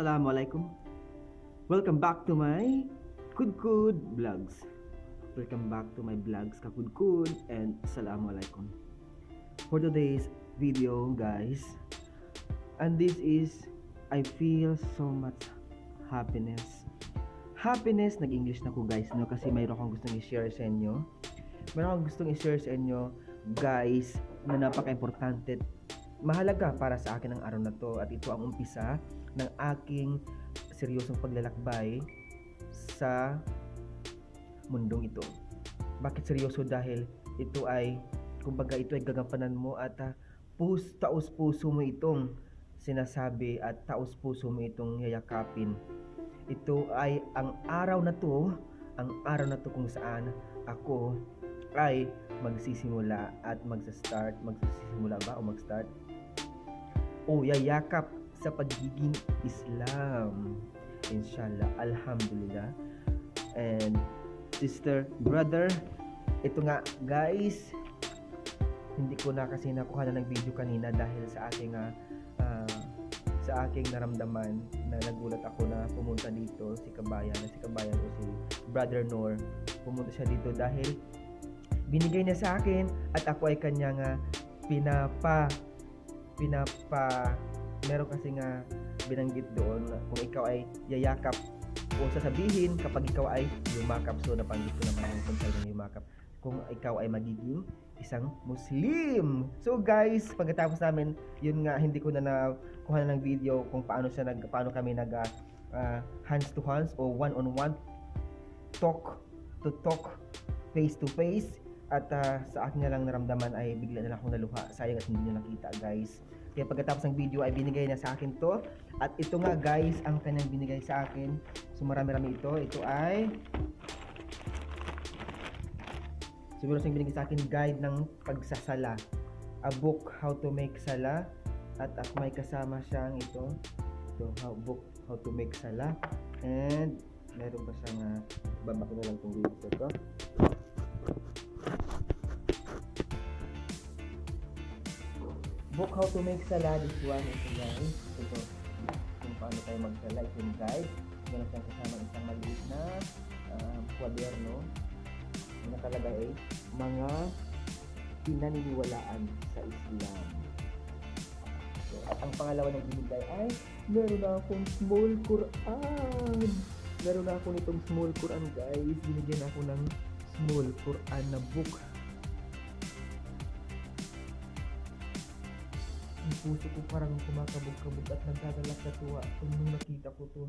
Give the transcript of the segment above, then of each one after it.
Assalamualaikum. Welcome back to my Kudkud Vlogs. Welcome back to my vlogs Kakudkud and Assalamualaikum. For today's video guys, and this is I feel so much happiness. Happiness, nag-English na ko guys no kasi mayroon akong gustong i-share sa inyo. Mayroon akong gustong i-share sa inyo guys na napaka-importante mahalaga para sa akin ang araw na to at ito ang umpisa ng aking seryosong paglalakbay sa mundong ito. Bakit seryoso? Dahil ito ay, kumbaga ito ay gagampanan mo at uh, pus, taos puso mo itong sinasabi at taos puso mo itong yayakapin. Ito ay ang araw na to, ang araw na to kung saan ako ay magsisimula at magsa-start, magsisimula ba o mag-start o yayakap sa pagiging Islam. Inshallah, Alhamdulillah. And sister, brother, ito nga guys, hindi ko na kasi nakuha na ng video kanina dahil sa aking uh, uh, sa aking naramdaman na nagulat ako na pumunta dito si Kabayan, na si Kabayan o si Brother Nor, pumunta siya dito dahil binigay niya sa akin at ako ay kanya nga pinapa pinapa meron kasi nga binanggit doon na kung ikaw ay yayakap o sasabihin kapag ikaw ay yumakap so napanggit ko naman yung konsel ng yumakap kung ikaw ay magiging isang Muslim. So guys, pagkatapos namin, yun nga hindi ko na nakuha na ng video kung paano siya nag paano kami nag uh, hands to hands o one on one talk to talk face to face at uh, sa akin na lang naramdaman ay bigla na lang akong naluha. Sayang at hindi nyo nakita guys. Kaya pagkatapos ng video ay binigay na sa akin to. At ito nga guys, ang kanyang binigay sa akin. So marami-rami ito. Ito ay siguro siyang binigay sa akin guide ng pagsasala. A book how to make sala. At at may kasama siyang ito. Ito, how, book how to make sala. And meron pa siyang uh, baba ko na lang itong video ito. Book how to make salad is one ito guys ito kung paano tayo magsala ito yung guide meron siyang kasama isang maliit na uh, na nakalagay ay mga pinaniniwalaan sa Islam. So, at ang pangalawa ng binigay ay meron na akong small Quran. Meron na ako nitong small Quran guys. Binigyan ako ng small Quran na book puso ko parang kumakabog-kabog at nagkagalak sa tuwa kung nung nakita ko to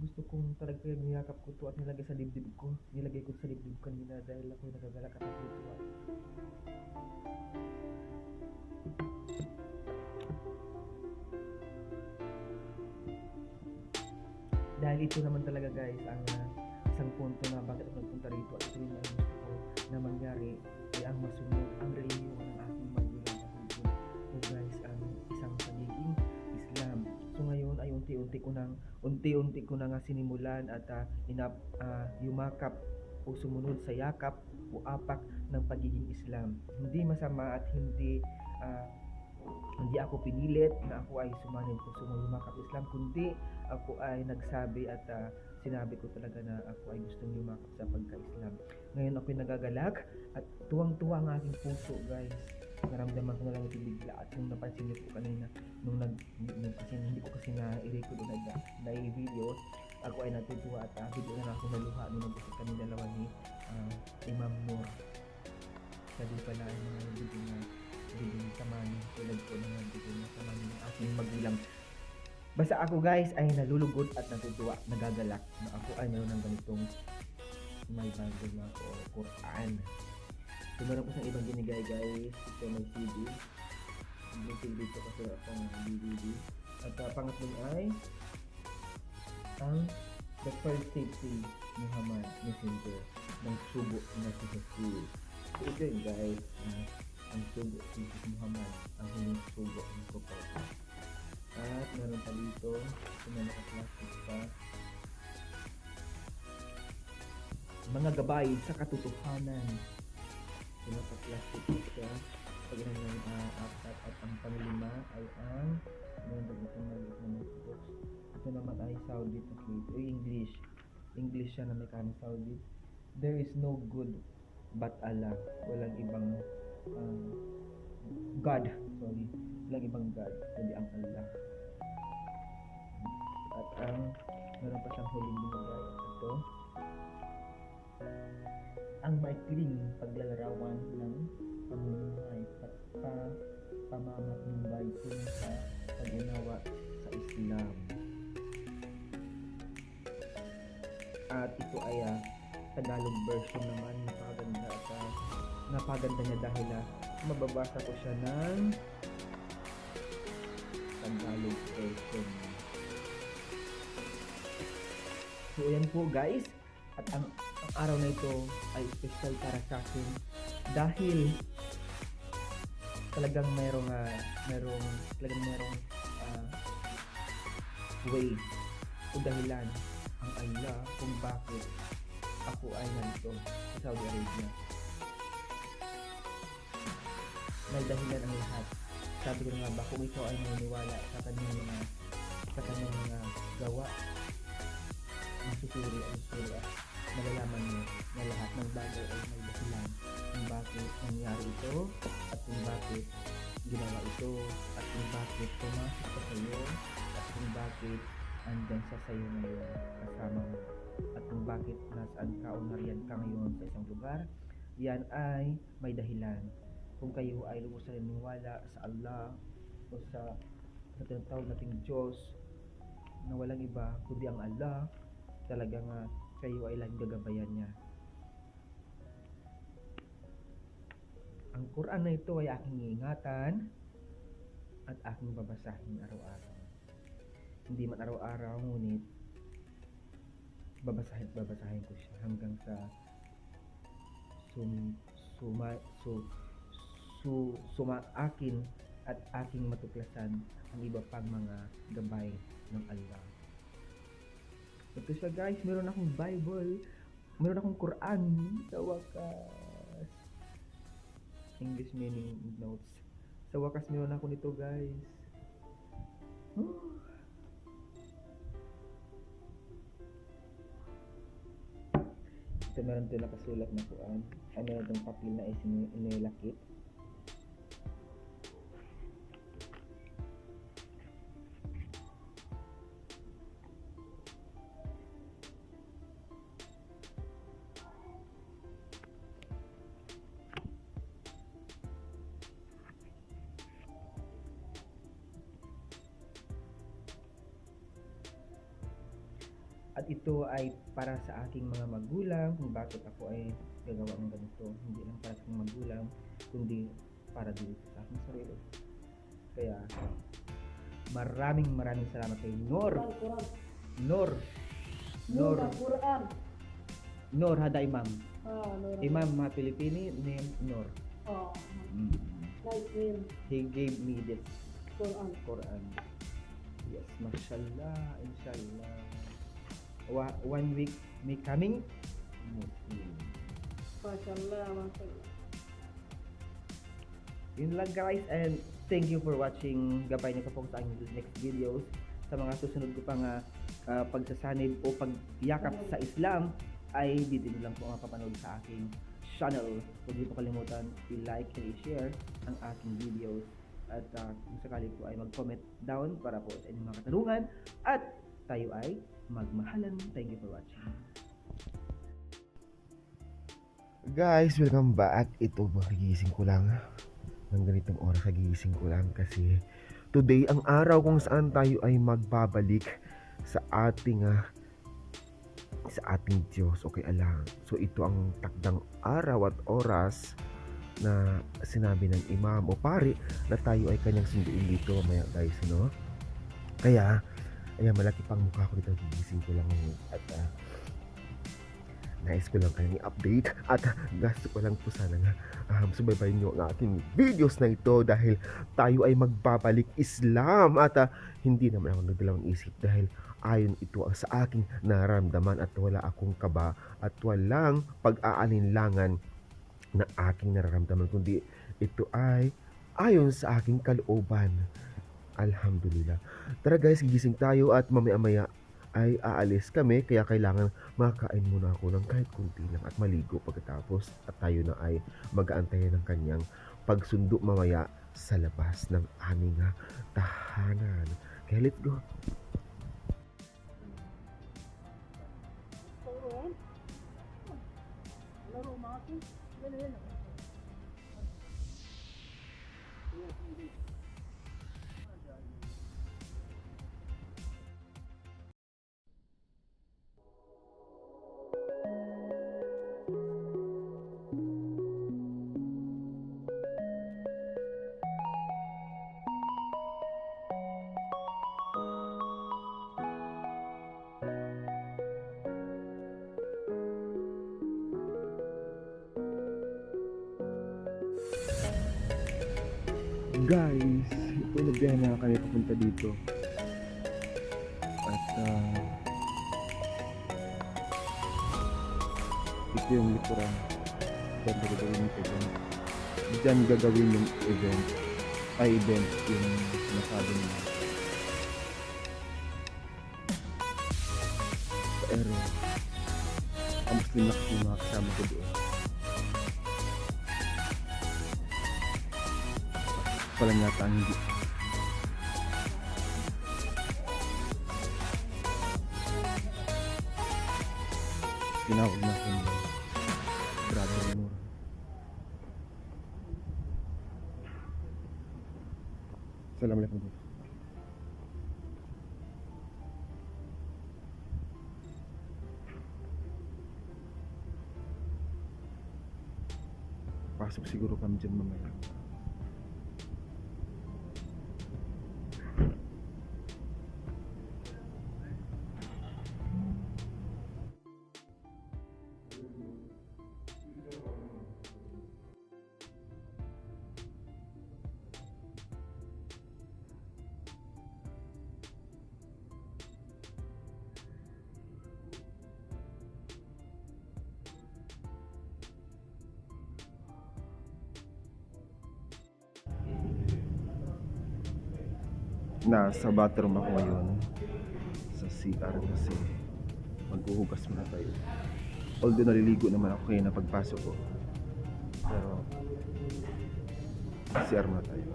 gusto kong talaga niyakap ko to at nilagay sa dibdib ko. Nilagay ko sa dibdib kanina dahil ako nagagalak at natutuwa dahil ito naman talaga guys ang uh, isang punto na bakit ako nagpunta rito at ito yung gusto ko na mangyari ay ang masunod unti-unti ko nang unti-unti ko na sinimulan at uh, inap, uh, yumakap o sumunod sa yakap o apak ng pagiging Islam. Hindi masama at hindi uh, hindi ako pinilit na ako ay sumanib ko sumayumakap Islam kundi ako ay nagsabi at uh, sinabi ko talaga na ako ay gustong yumakap sa pagka-Islam. Ngayon ako'y nagagalak at tuwang-tuwa ang aking puso guys naramdaman ko na lang ito bigla. At nung napansin niyo po kanina nung nag, nag kasi hindi ko kasi na i-record na, na, na i-video ako ay natutuwa at uh, video na ako naluha nung nag-usap kami dalawa ni uh, Imam Nur sabi pala ay mga video na video sa mani tulad ko ng video na sa mani ng aking magulang. Basta ako guys ay nalulugod at natutuwa nagagalak na ako ay meron ng ganitong may Bible na ako Quran So, meron ko sa ibang binigay guys. Ito may CD. May CD ito kasi akong DVD. At uh, pangatlong ay ang The First Safety Muhammad Messenger ng subo na si Jesus. So, ito yun guys. Uh, ang subo si Muhammad. Ang huling subo ng propeta. At meron pa dito. Ito na naka-plastic pa. Mga gabay sa katotohanan pinaka-plastic siya. Pag ng uh, at ang panglima ay ang meron pa itong maliit na notebook ito na Saudi okay eh, English. English siya na may karne Saudi. There is no good but Allah. Walang ibang um, God. Sorry. Walang ibang God kundi ang Allah. At ang meron pa siyang huling binigay. Ito ang maikling paglalarawan ng pamumuhay at pa, pamamatnumbay tungo sa pag-unawa sa Islam. At ito ay ah, Tagalog version naman, napakaganda at ah, napakaganda niya dahil ah, mababasa ko siya ng Tagalog version. So yan po guys, at ang araw na ito ay special para sa akin dahil talagang merong ah, merong talagang merong ah, way o dahilan ang Allah kung bakit ako ay nandito sa Saudi Arabia. May dahilan ang lahat. Sabi ko nga ba, kung ikaw ay naniniwala sa kanyang mga sa kanyang mga gawa, masusuri ang susuri at malalaman mo na lahat ng bagay ay may dahilan kung bakit nangyari ito at kung bakit ginawa ito at kung bakit pumasok sa sayo at kung bakit andyan sa sayo ngayon kasama mo. At kung bakit nasaan ka o nariyan ka ngayon sa isang lugar yan ay may dahilan. Kung kayo ay lubos na naniniwala sa Allah o sa sa tinatawag nating Diyos na walang iba kundi ang Allah talaga nga kayo ay laging gagabayan niya ang Quran na ito ay aking iingatan at aking babasahin araw-araw hindi man araw-araw ngunit babasahin at babasahin ko siya hanggang sa sum, suma, su, su, suma akin at aking matuklasan ang iba pang mga gabay ng Allah. Ito siya guys, meron akong Bible, meron akong Quran sa wakas. English meaning notes. Sa wakas meron ako nito guys. Ito meron ito nakasulat na kuan. Ay meron itong papel na isin- At ito ay para sa aking mga magulang kung bakit ako ay gagawa ng ganito. Hindi lang para sa aking magulang, kundi para din sa aking sarili. Kaya maraming maraming salamat kay Nor. Nor. Nor. Nor hada imam. Ah, Nura. Imam mga Pilipini name Nor. Oh, Mm. nice name. He gave me this Quran. Quran. Yes, mashallah, inshallah. One week me coming Muslim. Mashallah, mashallah. Yun lang guys and thank you for watching. Gabay niyo po sa aking next videos. Sa mga susunod ko pang ah, ah, pagsasanib o pagyakap sa Islam ay dito lang po mapapanood sa aking channel. Huwag niyo po kalimutan i-like and i-share ang aking videos. At ah, kung sakali po ay mag-comment down para po sa inyong mga katanungan. At tayo ay magmahalan. Thank you for watching. Guys, welcome back. Ito, magigising ko lang. Ng ganitong oras, nagigising ko lang kasi today ang araw kung saan tayo ay magbabalik sa ating ah, sa ating Diyos. Okay, alam. So ito ang takdang araw at oras na sinabi ng imam o pari na tayo ay kanyang sunduin dito mamaya guys, no? Kaya, ayan, malaki pang mukha ko dito. Gigising ko lang at ah, nais ko lang kayong i-update. At gusto ko lang po sana nga um, subaybayin nyo ang ating videos na ito dahil tayo ay magbabalik Islam. At ah, hindi naman ako nagdalawang isip dahil ayon ito sa aking naramdaman at wala akong kaba at walang pag-aalinlangan na aking nararamdaman kundi ito ay ayon sa aking kalooban Alhamdulillah. Tara guys, gigising tayo at mamaya-maya ay aalis kami kaya kailangan makain muna ako ng kahit kunti lang at maligo pagkatapos at tayo na ay mag-aantayan ng kanyang pagsundo mamaya sa labas ng aming ah, tahanan. Kaya let's go. Guys, ito nagbiyahe na kami papunta dito. At ah, ito yung likuran. Diyan gagawin yung event. Diyan gagawin yung event. Ay, event yung sinasabi nila. Pero, ang Muslim na kasi mga kasama ko doon. Ang hindi. Tinawag na akong brother mo. Assalamualaikum. Pasok siguro kami dyan mamaya. Nasa bathroom ako ngayon sa CR kasi maghuhugas muna tayo. Although naliligo naman ako kaya na pagpasok ko. Pero CR muna tayo.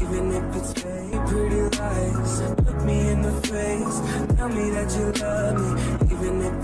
Even if it's fake, pretty lies. Look me in the face, tell me that you love me. Even if